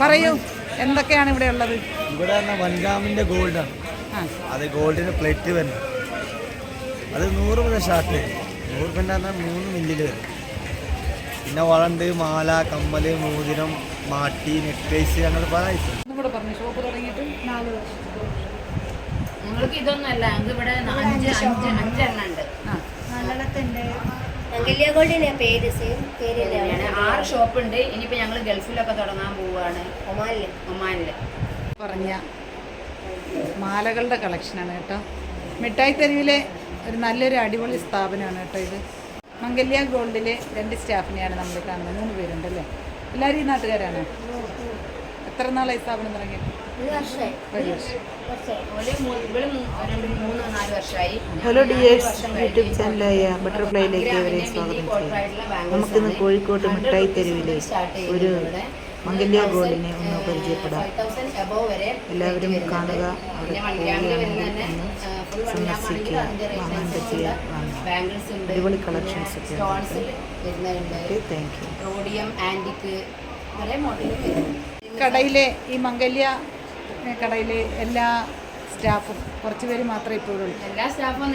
പറയൂ എന്തൊക്കെയാണ് ഇവിടെ ഉള്ളത്? ഇവിടെ വൻഗാമിന്റെ ഗോൾഡാണ് അത് ഗോൾഡിന് പ്ലേറ്റ് വരുന്നത് അത് നൂറ് മുതൽ ഷാർട്ട് നൂറ് പിന്നെ മൂന്ന് മില്ലിൽ വരും. പിന്നെ വളണ്ട് മാല കമ്മൽ മോതിരം മാട്ടി നെക്ലേസ് അങ്ങനെ പല ഐറ്റം ഇതൊന്നും അല്ല പറഞ്ഞു? ഷോപ്പ് തുടങ്ങിയിട്ട് നാല് വർഷം. ഞങ്ങൾക്ക് ഇവിടെ അഞ്ച് അഞ്ച് അഞ്ചെണ്ണ ഉണ്ട്. ആ. മംഗല്യ ഗോൾഡിന്റെ പേര് സെയിം പേര് തന്നെയാണ് ആറ് ഷോപ്പ് ഉണ്ട് ഇനിയിപ്പോ ഞങ്ങൾ ഗൾഫിലൊക്കെ തുടങ്ങാൻ പോവുകയാണ് ഒമാനിൽ. ഒമാനിൽ. പറഞ്ഞ മാലകളുടെ കളക്ഷനാണ് കേട്ടോ. മിഠായി തെരുവിലെ ഒരു നല്ലൊരു അടിപൊളി സ്ഥാപനമാണ് കേട്ടോ ഇത്. മംഗല്യ ഗോൾഡിലെ രണ്ട് സ്റ്റാഫിനെയാണ് നമ്മൾ കാണുന്നത്. മൂന്ന് പേരുണ്ടല്ലേ? എല്ലാവരും ഈ നാട്ടുകാരാണ്? എത്ര നാളായി സ്ഥാപനം തുടങ്ങിയിട്ട് മൂന്ന് ഹലോ ഡിയേഴ്സ് യൂട്യൂബ്. ചാനലായ ബട്ടർഫ്ലൈയിലേക്ക് അവരെ സ്വാഗതം ചെയ്യാം നമുക്കിന്ന്. കോഴിക്കോട് 100 മിഠായി തെരുവിലെ ഒരു മംഗല്യ 1000, ഗോൾഡിനെ ഒന്ന് പരിചയപ്പെടാം. 5000 above വരെ എല്ലാവരും. കാണുക. അവിടെ സന്ദർശിക്കുക. വാങ്ങാൻ പറ്റിയ ഉണ്ട്. അടിപൊളി കളക്ഷൻസ് ഒക്കെ താങ്ക് യു റോഡിയം ആന്റിക്ക് കുറേ മോഡലും വരുന്നുണ്ട്. കടയിലെ ഈ മംഗല്യ കടയിലെ എല്ലാ സ്റ്റാഫും കുറച്ച് പേര് മാത്രമേ ഇപ്പോഴുള്ളൂ. എല്ലാ സ്റ്റാഫും